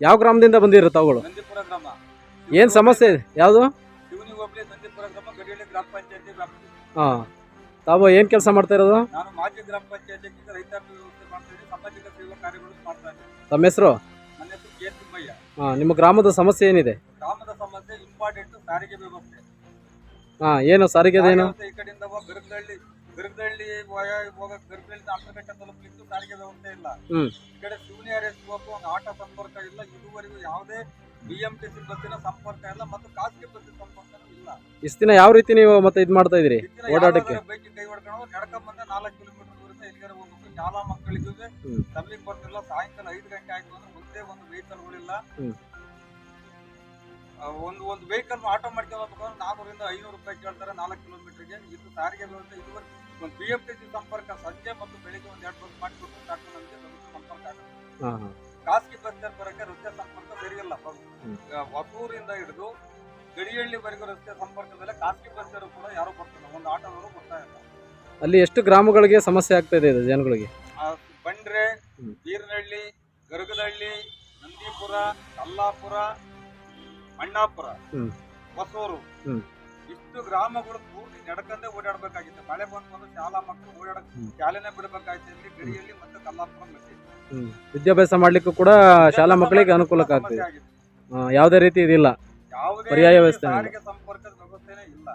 ಯಾವ ಗ್ರಾಮದಿಂದ ಬಂದಿರೋ ತಾವುಗಳು? ನಂದಿಪುರ ಗ್ರಾಮ. ಏನು ಸಮಸ್ಯೆ ಇದೆ? ಯಾವುದು? ಶಿವನಿ ಹೋಬಳಿ ನಂದಿಪುರ ಗ್ರಾಮ ಗಡಿಹಳ್ಳಿ ಗ್ರಾಮ ಪಂಚಾಯತಿ ವ್ಯಾಪ್ತಿ ಹಾಂ. ತಾವು ಏನು ಕೆಲಸ ಮಾಡ್ತಾ ಇರೋದು? ನಾನು ಮಾಜಿ ಗ್ರಾಮ ಪಂಚಾಯತಿ ರೈತಾಪಿ ವ್ಯವಸ್ಥೆ ಮಾಡ್ತಾ ಇದ್ದೀನಿ ಸಾಮಾಜಿಕ ಸೇವಾ ಕಾರ್ಯಗಳು ಮಾಡ್ತಾ ಇದ್ದೀನಿ. ತಮ್ಮ ಹೆಸರು? ನನ್ನ ಹೆಸರು ಕೆ ತಿಮ್ಮಯ್ಯ. ಹಾಂ ನಿಮ್ಮ ಗ್ರಾಮದ ಸಮಸ್ಯೆ ಏನಿದೆ? ಗ್ರಾಮದ ಸಮಸ್ಯೆ ಇಂಪಾರ್ಟೆಂಟ್ ಸಾರಿಗೆ ವ್ಯವಸ್ಥೆ. ಹಾಂ ಏನು ಸಾರಿಗೆ ಅದೇನು ಈ ಕಡೆಯಿಂದ ಗರ್ಗದಳ್ಳಿ ಹೋಗಕ್ ಗರ್ಗದಳ್ಳಿ ಅಂತರ್ಗಟ್ಟ ತಲುಪಲಿಕ್ಕೆ ಸಾರಿಗೆ ವ್ಯವಸ್ಥೆ ಇಲ್ಲ. ಈ ಕಡೆ ಶಿವನಿ ಹೋಗಕ್ಕೂ ಒಂದು ಆಟೋ ಸಂಪರ್ಕ ಇಲ್ಲ ಇದುವರೆಗೂ ಯಾವುದೇ ಬಿಎಂಟಿಸಿ ಬಸ್ಸಿನ ಸಂಪರ್ಕ ಇಲ್ಲ ಮತ್ತು ಖಾಸಗಿ ಬಸ್ಸಿನ ಸಂಪರ್ಕ ಇಲ್ಲ. ಇಷ್ಟು ದಿನ ಯಾವ ರೀತಿ ನೀವು ಮತ್ತೆ ಇದು ಮಾಡ್ತಾ ಇದ್ರಿ ಓಡಾಟಕ್ಕೆ? ಬೈಕ್ ಕೈ ಹೊಡ್ಕೊಂಡು ನಡ್ಕೊಂಡ್ ಬಂದ ನಾಲ್ಕು ಕಿಲೋಮೀಟರ್ ದೂರದಿಂದ ಎಲ್ಲಿಗಾರ ಹೋಗ್ಬೇಕು. ಶಾಲಾ ಮಕ್ಕಳಿಗೂ. ತಮ್ಮಿಗೆ ಬರ್ತಿಲ್ಲ ಸಾಯಂಕಾಲ ಐದು ಗಂಟೆ ಆಯ್ತು ಅಂದ್ರೆ ಒಂದೇ ಒಂದು ವೆಹಿಕಲ್ಗಳಿಲ್ಲ. ಒಂದು ಒಂದು ವೆಹಿಕಲ್ ಆಟೋ ಹೋಗ್ಬೇಕಂದ್ರೆ ನಾನೂರಿಂದ ಐನೂರು ರೂಪಾಯಿ ಕೇಳ್ತಾರೆ ನಾಲ್ಕು ಕಿಲೋಮೀಟರ್ಗೆ ಇದು ಸಾರಿಗೆ ವ್ಯವಸ್ಥೆ ಇದುವರೆಗೆ ಒಂದು ಬಿ ಎಂ ಟಿ ಸಿ ಸಂಪರ್ಕ ಸಂಜೆ ಮತ್ತು ಬೆಳಿಗ್ಗೆ ಒಂದು ಎರಡು ಬಸ್ ಮಾಡಿಕೊಟ್ಟು ಸಾಕು ನಮಗೆ ರಸ್ತೆ ಸಂಪರ್ಕ ಆಗುತ್ತೆ. ಖಾಸಗಿ ಬಸ್ ಬರೋಕ್ಕೆ ರಸ್ತೆ ಸಂಪರ್ಕ ಸರಿಯಿಲ್ಲ ಹೊಸೂರಿಂದ ಹಿಡಿದು ಗಡಿಹಳ್ಳಿವರೆಗೂ ರಸ್ತೆ ಸಂಪರ್ಕದಲ್ಲಿ ಖಾಸಗಿ ಬಸ್ಸರು ಕೂಡ ಯಾರು ಬರ್ತಿಲ್ಲ ಒಂದು ಆಟೋದವರು ಬರ್ತಾ ಇಲ್ಲ. ಅಲ್ಲಿ ಎಷ್ಟು ಗ್ರಾಮಗಳಿಗೆ ಸಮಸ್ಯೆ ಆಗ್ತಾ ಇದೆ ಇದು ಜನಗಳಿಗೆ? ಬಂಡ್ರೆ ಬೀರ್ನಹಳ್ಳಿ ಗರಗದಹಳ್ಳಿ ನಂದೀಪುರ ಕಲ್ಲಾಪುರ ಅಣ್ಣಾಪುರ. ಹೊಸೂರು. ಇಷ್ಟು ಗ್ರಾಮಗಳು ಪೂರ್ತಿ ನಡ್ಕಂದೇ ಓಡಾಡ್ಬೇಕಾಗಿತ್ತು. ಮಳೆ ಬಂತು ಬಂದು ಶಾಲಾ ಮಕ್ಕಳು ಓಡಾಡಕ್. ಶಾಲೆನೇ ಬಿಡಬೇಕಾಯ್ತು ಇಲ್ಲಿ ಗಡಿಯಲ್ಲಿ ಮತ್ತೆ ಕಲ್ಲಾಪುರ. ವಿದ್ಯಾಭ್ಯಾಸ ಮಾಡ್ಲಿಕ್ಕೂ ಕೂಡ ಶಾಲಾ ಮಕ್ಕಳಿಗೆ ಅನುಕೂಲಕ್ಕಾಗ್ತದೆ. ಯಾವುದೇ ರೀತಿ ಇದಿಲ್ಲ. ಪರ್ಯಾಯ ವ್ಯವಸ್ಥೆ. ಸಾರಿಗೆ ಸಂಪರ್ಕದ ವ್ಯವಸ್ಥೆನೇ ಇಲ್ಲ.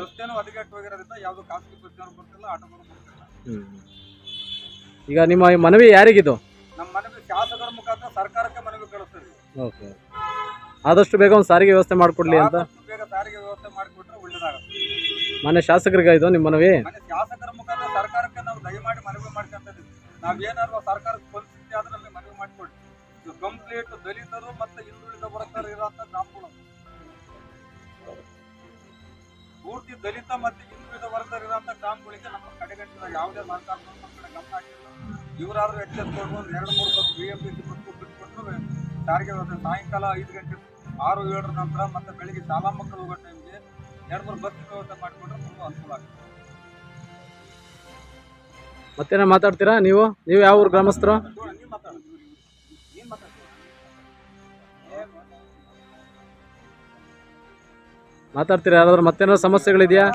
ರಸ್ತೆನೂ ಹದಗೆಟ್ಟು ಹೋಗಿರೋದ್ರಿಂದ ಯಾವ್ದು ಖಾಸಗಿ ಬಸ್ಗಳು ಬರ್ತಿಲ್ಲ ಆಟೋಗಳು ಬರ್ತಿಲ್ಲ. ಈಗ ನಿಮ್ಮ ಈ ಮನವಿ ಯಾರಿಗಿದು? ನಮ್ಮ ಮನವಿ ಶಾಸಕರ ಮುಖಾಂತರ ಸರ್ಕಾರಕ್ಕೆ ಮನವಿ ಕಳಿಸ್ತೀವಿ. ಓಕೆ ಆದಷ್ಟು ಬೇಗ ಒಂದು ಸಾರಿಗೆ ವ್ಯವಸ್ಥೆ ಮಾಡಿಕೊಡ್ಲಿ ಅಂತ. ಮಾನ್ಯ ಶಾಸಕರಿಗೆ ಇದು ನಿಮ್ಮ ಮನವಿ? ಮನೆ ಶಾಸಕರ ಮುಖಾಂತರ ನಾವು ದಯಮಾಡಿ ಮನವಿ ಸರ್ಕಾರಕ್ಕೆ ಪರಿಸ್ಥಿತಿ ಆದ್ರೆ ಅಲ್ಲಿ ಮನವಿ ಇದು ಮತ್ತೆ ಗ್ರಾಮಗಳು. ಪೂರ್ತಿ ದಲಿತ ಮತ್ತೆ ಹಿಂದುಳಿದ ಇರುವಂತ ಗ್ರಾಮಗಳಿಗೆ ನಮ್ಮ ಕಡೆಗಟ್ಟಿದ ಯಾವುದೇ ಸರ್ಕಾರ ಇವರಾದ್ರೂ ಎರಡು ಮೂರು bus B M P C bus ಬಿಟ್ಕೊಟ್ರು ಸಾರಿಗೆ ಸಾಯಂಕಾಲ ಐದು ಗಂಟೆ, ಆರು, ಏಳರ ನಂತರ ಮತ್ತೆ ಬೆಳಿಗ್ಗೆ ಶಾಲಾ ಮಕ್ಕಳು ಹೋಗೋ ಟೈಮ್ಗೆ ಎರಡು ಮೂರು ಬಸ್ ವ್ಯವಸ್ಥೆ ಮಾಡಿಕೊಂಡ್ರೆ ತುಂಬ ಅನುಕೂಲ ಆಗ್ತದೆ ಮತ್ತೇನ ಮಾತಾಡ್ತೀರಾ ನೀವು? ನೀವು ಯಾವ ಊರು ಗ್ರಾಮಸ್ಥರು? ನೀನ್ ಮಾತಾಡು. ನೀನ್ ಮಾತಾಡು. ಮಾತಾಡ್ತೀರಾ? ಯಾರಾದ್ರೂ ಮತ್ತೇನಾದ್ರು ಸಮಸ್ಯೆಗಳಿದೆಯಾ?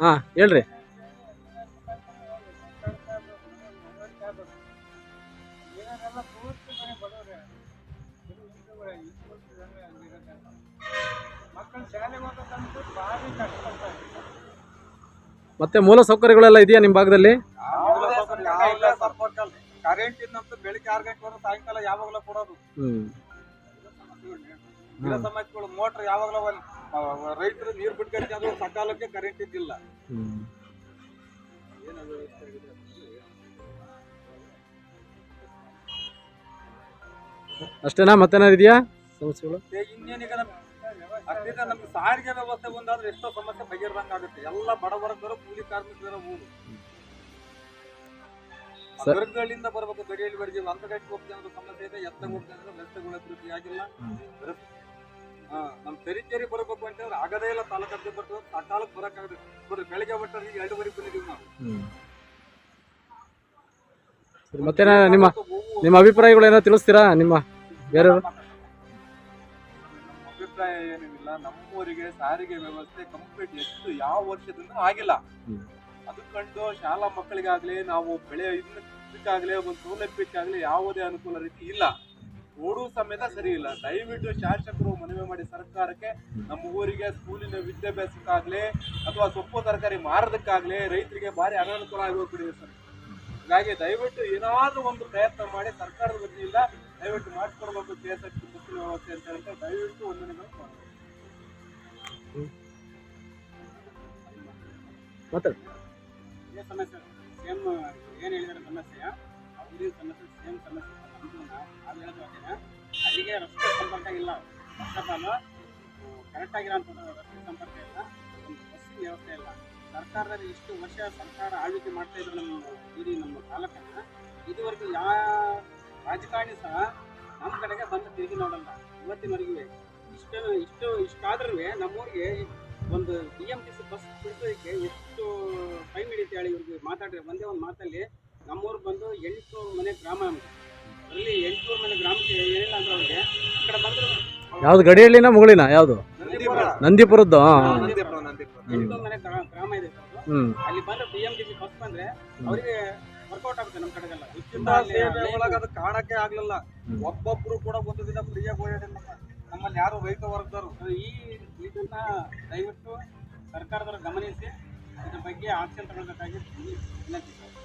ಹಾಂ. ಹೇಳ್ರಿ. ಮಕ್ಕಳು ಶಾಲೆಗೆ ಹೋಗ್ಬೇಕಂದ್ರೆ ಭಾರಿ ಕಷ್ಟಪಡ್ತಾರೆ. ಮತ್ತೆ ಮೂಲ ಸೌಕರ್ಯಗಳೆಲ್ಲ ಇದೆಯಾ ನಿಮ್ಮ ಭಾಗದಲ್ಲಿ? ಕರೆಂಟ್ ಇನ್ನಂತೂ ಬೆಳಿಗ್ಗೆ ಆರು ಗಂಟೆವರೆಗೆ ಸಾಯಂಕಾಲ ಯಾವಾಗಲೂ ಕೊಡೋದು. ಗಿಡ ಸಮಸ್ಯೆಗಳು ಮೋಟರ್ ಯಾವಾಗಲೂ ರೈತರು ನೀರು ಬಿಟ್ಕೊಂಡು ಸಕಾಲಕ್ಕೆ ಕರೆಂಟ್ ಇದ್ದಿಲ್ಲ. ಅಷ್ಟೇನಾ? ಮತ್ತೇನಾದ್ರು ಇದೆಯಾ? ಸಮಸ್ಯೆಗಳು ಇನ್ನೇನೀಗ ಅದ್ರಿಂದ ನಮ್ಗೆ ಸಾರಿಗೆ ವ್ಯವಸ್ಥೆ ಒಂದಾದ್ರೆ ಎಷ್ಟೋ ಸಮಸ್ಯೆ ಬಗೆಹರಿದಂಗೆ ಆಗುತ್ತೆ. ಎಲ್ಲ ಬಡವರ್ಗರು ಕೂಲಿ ಕಾರ್ಮಿಕರ ಊರು. ಹೊರಗಳಿಂದ ಬರಬೇಕು ಗಡಿಯಲ್ಲಿ ಬಡಿಗೆ ಅಂತ ಹೋಗ್ತೇನೆ ಅನ್ನೋ ಸಮಸ್ಯೆ ಇದೆ. ಎತ್ತ ಹೋಗ್ತೇನೆ ಅಂದ್ರೆ ರಸ್ತೆಗಳ ಅಭಿವೃದ್ಧಿ ಆಗಿಲ್ಲ. ಹಾ ನಮ್ ತೆರಿಚೇರಿ ಬರ್ಬೇಕು ಅಂತಂದ್ರೆ ಆಗದೇ ಇಲ್ಲ ತಾಲೂಕು ಬರ್ತದೆ ಸಕಾಲಕ್ಕೆ ಬರಕ್ಕಾಗದೆ ಬರ್ರಿ ಬೆಳಿಗ್ಗೆ ಬಿಟ್ಟರೆ ಈಗ ಎರಡುವರೆಗೆ ಬಂದಿದ್ದೀವಿ ನಾವು. ಮತ್ತೆ ನಿಮ್ಮ ನಿಮ್ಮ ಅಭಿಪ್ರಾಯಗಳೇನೋ ತಿಳಿಸ್ತೀರಾ? ನಿಮ್ಮ ಬೇರೆಯವರು? ಅಭಿಪ್ರಾಯ ಏನಿಲ್ಲ. ನಮ್ಮೂರಿಗೆ ಸಾರಿಗೆ ವ್ಯವಸ್ಥೆ ಕಂಪ್ಲೀಟ್ ಎಷ್ಟು ಯಾವ ವರ್ಷದಿಂದ ಆಗಿಲ್ಲ. ಅದು ಕಂಡು ಶಾಲಾ ಮಕ್ಕಳಿಗಾಗ್ಲಿ ನಾವು ಬೆಳೆ ಇದಕ್ಕಾಗ್ಲಿ ಒಂದು ಸೌಲಭ್ಯಕ್ಕಾಗ್ಲಿ ಯಾವುದೇ ಅನುಕೂಲ ರೀತಿ ಇಲ್ಲ. ಓಡುವ ಸಮೇತ ಸರಿ ಇಲ್ಲ. ದಯವಿಟ್ಟು ಶಾಸಕರು ಮನವಿ ಮಾಡಿ ಸರ್ಕಾರಕ್ಕೆ ನಮ್ಮ ಊರಿಗೆ ಸ್ಕೂಲಿನ ವಿದ್ಯಾಭ್ಯಾಸಕ್ಕಾಗ್ಲಿ ಅಥವಾ ಸೊಪ್ಪು ತರಕಾರಿ ಮಾರೋದಕ್ಕಾಗ್ಲಿ ರೈತರಿಗೆ ಭಾರಿ ಅನಾನುಕೂಲ ಆಗೋಗ್ಬಿಟ್ಟಿದೆ ಸರ್. ಹಾಗಾಗಿ ದಯವಿಟ್ಟು ಏನಾದರೂ ಒಂದು ಪ್ರಯತ್ನ ಮಾಡಿ ಸರ್ಕಾರದ ವತಿಯಿಂದ ದಯವಿಟ್ಟು ಮಾಡಿಕೊಡ್ಬೇಕು ಕೆ ಎಸ್ ಬಸ್ಸಿನ ವ್ಯವಸ್ಥೆ ಅಂತ ಹೇಳ್ತಾರೆ ದಯವಿಟ್ಟು ಒಂದು ಮಾಡಿ ಇದೇ ಸಮಸ್ಯೆ. ಸೇಮ್, ಏನು ಹೇಳಿದಾರೆ ಸಮಸ್ಯೆ? ಅವ್ರಿಗೆ ಸಮಸ್ಯೆ, ಸೇಮ್ ಸಮಸ್ಯೆ. ನಾವು ಹೇಳೋದು ಅಲ್ಲಿಗೆ ರಸ್ತೆ ಸಂಪರ್ಕ ಇಲ್ಲ. ಫಸ್ಟ್ ಕರೆಕ್ಟ್ ಆಗಿರೋಂಥದ್ದು ರಸ್ತೆ ಸಂಪರ್ಕ ಇಲ್ಲ. ಬಸ್ಸಿನ ವ್ಯವಸ್ಥೆ ಇಲ್ಲ. ಸರ್ಕಾರದಲ್ಲಿ ಇಷ್ಟು ವರ್ಷ ಸರ್ಕಾರ ಆಳ್ವಿಕೆ ಮಾಡ್ತಾ ಇದ್ರು ನಮ್ಮ ಇಡೀ ನಮ್ಮ ತಾಲೂಕನ್ನ. ಇದುವರೆಗೂ ಯಾವ ರಾಜಕಾರಣಿ ಸಹ ನಮ್ಮ ಕಡೆಗೆ ಬಂದು ತಿರುಗಿ ನೋಡಲ್ಲ. ಇವತ್ತಿನವರೆಗೂ. ಇಷ್ಟು ಇಷ್ಟು ಇಷ್ಟಾದ್ರೂ ನಮ್ಮೂರಿಗೆ ಒಂದು B M T C bus ಬಿಡಿಸೋದಕ್ಕೆ ಎಷ್ಟು ಟೈಮ್ ಹಿಡಿಯುತ್ತೆ ಹೇಳಿ ಇವ್ರಿಗೆ ಮಾತಾಡಿದ್ರೆ ಒಂದೇ ಒಂದು ಮಾತಲ್ಲಿ ನಮ್ಮೂರು ಬಂದು ಎಂಟುನೂರು ಮನೆ ಗ್ರಾಮ ಅಲ್ಲಿ ಎಂಟುನೂರು ಮನೆ ಗ್ರಾಮಕ್ಕೆ ಏನಿಲ್ಲ ಅಂದ್ರೆ ಅವ್ರಿಗೆ ಈ ಕಡೆ ಬಂದ್ರು ಯಾವ್ದು ಗಡಿಯಲ್ಲಿನ ಮುಗಳಿನ? ಯಾವ್ದು? ನಂದೀಪುರ. ನಂದಿಪುರದ್ದು ಹಾಂ. ನಂದೀಪುರ ಎಂಟುನೂರು ಮನೆ ಗ್ರಾ- ಗ್ರಾಮ ಇದೆ ಸರ್ ಅದು. ಹ್ಞೂ ಅಲ್ಲಿ ಬಂದ್ರೆ B M T C bus ಬಂದ್ರೆ ಅವರಿಗೆ ವರ್ಕೌಟ್ ಆಗುತ್ತೆ ನಮ್ಮ ಕಡೆಗೆಲ್ಲ. ಉಚಿತ ಅಲ್ಲಿ ಸೇವೆ ಒಳಗ ಅದು ಕಾಣಕ್ಕೆ ಆಗ್ಲಿಲ್ಲ. ಒಬ್ಬೊಬ್ರು ಕೂಡ ಒಂದು ದಿನ ಫ್ರೀಯಾಗಿ ಓಡಾಡಿಲ್ಲ ನಮ್ಮಲ್ಲಿ ಯಾರು ರೈತ ವರ್ಗದವರು ಈ ಇದನ್ನ ದಯವಿಟ್ಟು ಸರ್ಕಾರದವರು ಗಮನಿಸಿ ಇದ್ರ ಬಗ್ಗೆ ಆಕ್ಷನ್ ತಗೊಳ್ಬೇಕಾಗಿ ವಿನಂತಿ ಸರ್